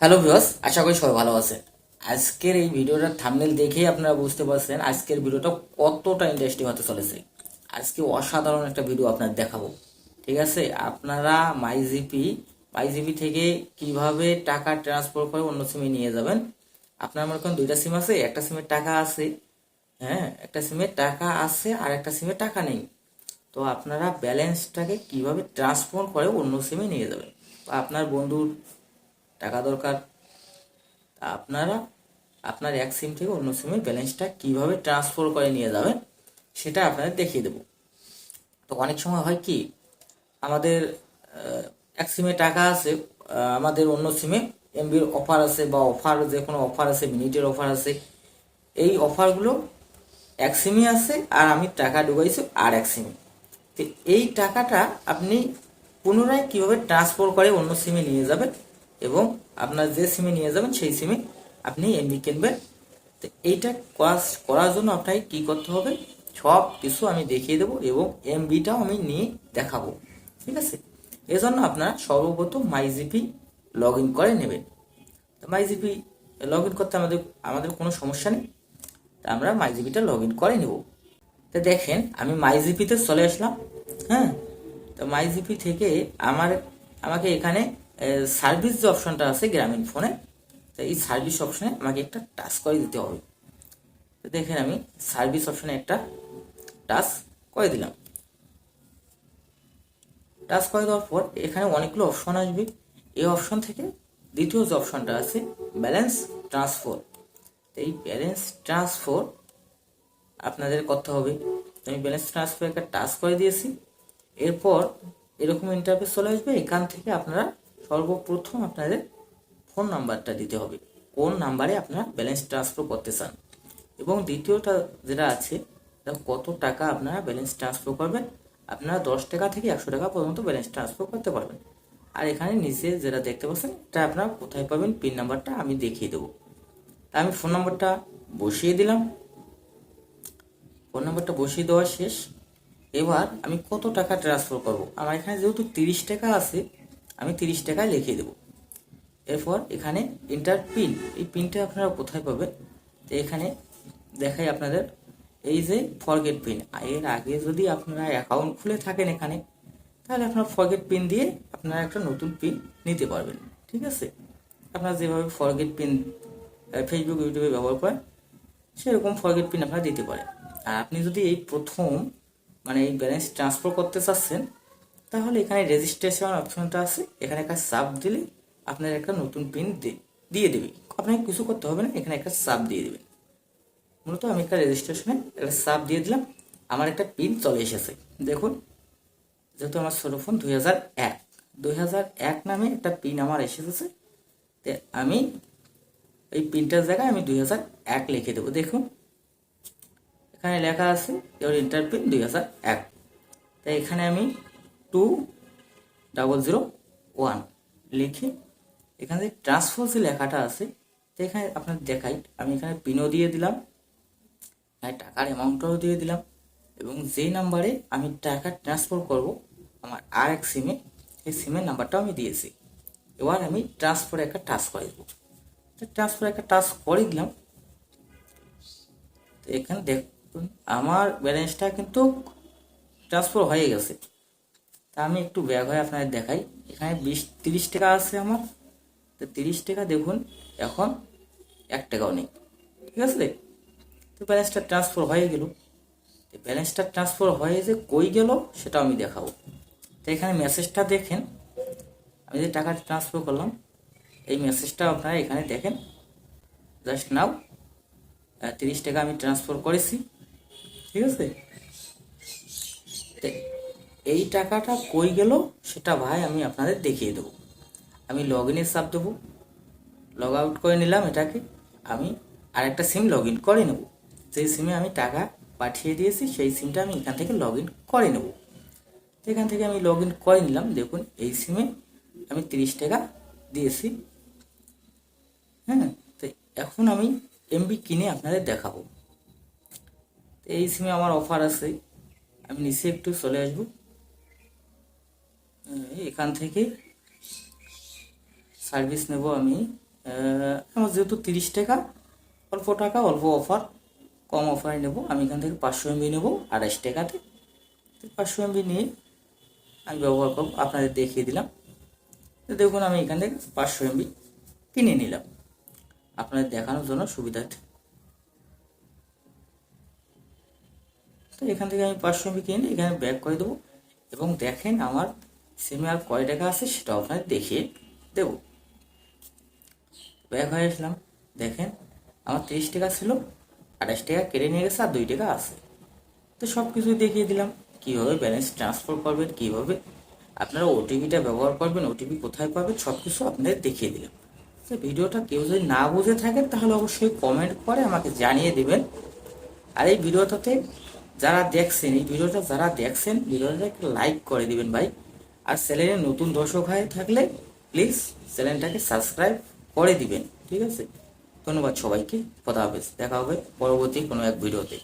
Hello viewers আশা করি সবাই ভালো আছেন। আজকের এই ভিডিওটার থাম্বনেল দেখেই আপনারা বুঝতে পারছেন আজকের ভিডিওটা কতটা ইন্টারেস্টিং হতে চলেছে। আজকে অসাধারণ একটা ভিডিও আপনার দেখাবো। ঠিক আছে? আপনারা মাইজিপি মাইজিপি থেকে কীভাবে টাকা ট্রান্সফার করে অন্য সিমে নিয়ে যাবেন। আপনার মনে করেন দুইটা সিম আছে, একটা সিমের টাকা আছে হ্যাঁ? একটা সিমের টাকা আছে আর একটা সিমে টাকা নেই। তো আপনারা ব্যালেন্সটাকে কীভাবে ট্রান্সফার করে অন্য সিমে নিয়ে যাবেন? বা আপনার বন্ধুর টাকা দরকার। আপনারা, আপনার এক সিম থেকে অন্য সিমে ব্যালেন্সটা কীভাবে ট্রান্সফার করে নিয়ে যাবেন, সেটা আপনাদের দেখিয়ে দেবো। তো অনেক সময় হয় কি, আমাদের এক সিমে টাকা আছে আমাদের অন্য সিমে এমবির অফার আছে বা অফার যে কোনো অফার আছে মিনিটের অফার আছে, এই অফারগুলো এক সিমে আছে আর আমি টাকা ঢুকাইছি আর এক সিমে তো এই টাকাটা আপনি পুনরায় কীভাবে ট্রান্সফার করে অন্য সিমে নিয়ে যাবেন এবং আপনার যে সিমে নিয়ে যাবেন সেই সিমে আপনি এমবি কিনবেন। তো এইটা করা- করার জন্য আপনাকে কি করতে হবে? সব কিছু আমি দেখিয়ে দেবো এবং এমবিটাও আমি নিয়ে দেখাবো। ঠিক আছে? এজন্য আপনারা সর্বপ্রথম মাইজিপি লগ ইন করে নেবেন। মাইজিপি লগ ইন করতে আমাদের আমাদের কোনো সমস্যা নেই। তা আমরা মাইজিপিটা লগ ইন করে নেব। তো দেখেন, আমি মাইজিপিতে চলে আসলাম। হ্যাঁ? তো মাইজিপি থেকে আমার, আমাকে এখানে সার্ভিস যে অপশনটা আছে গ্রামীণ ফোনে তো এই সার্ভিস অপশনে আমাকে একটা টাচ করে দিতে হবে। তো দেখেন আমি সার্ভিস অপশনে একটা টাচ করে দিলাম। টাচ করে দেওয়ার পর এখানে অনেকগুলো অপশন আসবে। এই অপশন থেকে দ্বিতীয় যে অপশনটা আছে ব্যালেন্স ট্রান্সফার এই ব্যালেন্স ট্রান্সফার আপনাদের করতে হবে। তো আমি ব্যালেন্স ট্রান্সফার একটা টাচ করে দিয়েছি। এরপর এরকম ইন্টারফেস চলে আসবে, এখান থেকে আপনারা সর্বপ্রথম আপনাদের ফোন নাম্বারটা দিতে হবে। কোন নাম্বারে আপনারা ব্যালেন্স ট্রান্সফার করতে চান? এবং দ্বিতীয়টা যেটা আছে কত টাকা আপনারা ব্যালেন্স ট্রান্সফার করবেন? আপনারা দশ টাকা থেকে একশো টাকা পর্যন্ত ব্যালেন্স ট্রান্সফার করতে পারবেন। আর এখানে নিচে যেটা দেখতে পাচ্ছেন, এটা আপনারা কোথায় পাবেন? পিন নাম্বারটা আমি দেখিয়ে দেবো। আমি ফোন নাম্বারটা বসিয়ে দিলাম। ফোন নাম্বারটা বসিয়ে দেওয়া শেষ। এবার আমি কত টাকা ট্রান্সফার করব? আমার এখানে যেহেতু তিরিশ টাকা আছে আমি তিরিশ টাকায় লিখিয়ে দেবো। এরপর এখানে ইন্টার পিন এই পিনটা আপনারা কোথায় পাবেন? তো এখানে দেখাই আপনাদের। এই যে ফরগেট পিন এর আগে যদি আপনারা অ্যাকাউন্ট খুলে থাকেন এখানে, তাহলে আপনার ফরগেট পিন দিয়ে আপনারা একটা নতুন পিন নিতে পারবেন। ঠিক আছে? আপনারা যেভাবে ফরগেট পিন ফেসবুক ইউটিউবে ব্যবহার করেন, সেরকম ফরগেট পিন আপনারা দিতে পারেন। আর আপনি যদি এই প্রথম মানে এই ব্যালেন্স ট্রান্সফার করতে চাচ্ছেন তাহলে এখানে রেজিস্ট্রেশন অপশনটা আছে। এখানে একটা সাব দিলে আপনার একটা নতুন পিন দিয়ে দেবে। আপনাকে কিছু করতে হবে না, এখানে একটা সাব দিয়ে দেবেন মূলত আমি একটা রেজিস্ট্রেশনে একটা সাব দিয়ে দিলাম। আমার একটা পিন চলে এসেছে। দেখুন, যেহেতু আমার ছোটো ফোন দুই হাজার এক। দুই হাজার এক নামে একটা পিন আমার এসেছে। তে আমি এই পিনটার জায়গায় আমি দুই হাজার এক লিখে দেবো। দেখুন, এখানে লেখা আছে এর ইন্টার পিন দুই হাজার এক। তাই এখানে আমি টু ডাবল জিরো ওয়ান লিখে এখানে যে ট্রান্সফার যে লেখাটা আছে তো এখানে আপনার দেখাই। আমি এখানে পিনও দিয়ে দিলাম, এখানে টাকার অ্যামাউন্টটাও দিয়ে দিলাম এবং যে নাম্বারে আমি টাকা ট্রান্সফার করব, আমার আর এক সিমে সেই সিমের নাম্বারটাও আমি দিয়েছি। এবার আমি ট্রান্সফারে একটা টাচ করে দেবো। ট্রান্সফার একটা টাচ করে দিলাম। তো এখানে দেখুন, আমার ব্যালেন্সটা কিন্তু ট্রান্সফার হয়ে গেছে। তা আমি একটু ব্যাগ হয়ে আপনাদের দেখাই। এখানে বিশ, তিরিশ টাকা আছে আমার। তো তিরিশ টাকা দেখুন, এখন এক টাকাও নেই। ঠিক আছে তো ব্যালেন্সটা ট্রান্সফার হয়ে গেল। তো ব্যালেন্সটা ট্রান্সফার হয়ে যে কই গেল সেটা আমি দেখাবো। তো এখানে মেসেজটা দেখেন। আমি যে টাকাটা ট্রান্সফার করলাম, এই মেসেজটা আপনারা এখানে দেখেন। জাস্ট নাও তিরিশ টাকা আমি ট্রান্সফার করেছি। ঠিক আছে? এই টাকাটা কই গেল সেটা ভাই আমি আপনাদের দেখিয়ে দেবো। আমি লগ ইনের চাপ দেবো। লগ আউট করে নিলাম এটাকে। আমি আরেকটা সিম লগ ইন করে নেব। যেই সিমে আমি টাকা পাঠিয়ে দিয়েছি, সেই সিমটা আমি এখান থেকে লগ ইন করে নেব। এখান থেকে আমি লগ ইন করে নিলাম। দেখুন, এই সিমে আমি তিরিশ টাকা দিয়েছি। হ্যাঁ তো এখন আমি এমবি কিনে আপনাদের দেখাবো। এই সিমে আমার অফার আছে। আমি নিচে একটু চলে আসব। এখান থেকে সার্ভিস নেব আমি। আমার যেহেতু তিরিশ টাকা, অল্প টাকা, অল্প অফার কম অফারে নেব। আমি এখান থেকে পাঁচশো এমবি নেব আড়াইশ টাকাতে। পাঁচশো এমবি নিয়ে আমি ব্যবহার করব, আপনাদের দেখিয়ে দিলাম। দেখুন, আমি এখান থেকে পাঁচশো এমবি কিনে নিলাম। আপনাদের দেখানোর জন্য সুবিধার্থে। তো এখান থেকে আমি পাঁচশো এমবি কিনে এখানে ব্যাক করে দেবো। এবং দেখেন, আমার সিমে আর কয় টাকা আছে সেটা আপনাদের দেখিয়ে দেবো। ব্যাক হয়ে আসলাম। দেখেন, আমার তিরিশ টাকা ছিল, আঠাশ টাকা কেটে নিয়ে গেছে আর দুই টাকা আছে। তো সব কিছুই দেখিয়ে দিলাম, কীভাবে ব্যালেন্স ট্রান্সফার করবেন, কীভাবে আপনারা ওটিপিটা ব্যবহার করবেন ওটিপি কোথায় পাবেন সব কিছু আপনাদের দেখিয়ে দিলাম। তো ভিডিওটা কেউ যদি না বুঝে থাকেন, তাহলে অবশ্যই কমেন্ট করে আমাকে জানিয়ে দিবেন। আর এই ভিডিওটাতে যারা দেখছেন, এই ভিডিওটা যারা দেখছেন ভিডিওটা লাইক করে দিবেন ভাই। আর চ্যানেলে নতুন দর্শক হয়ে থাকলে প্লিজ চ্যানেলটাকে সাবস্ক্রাইব করে দিবেন, ঠিক আছে? ধন্যবাদ সবাইকে কথা হবে দেখা হবে পরবর্তী কোনো এক ভিডিওতে।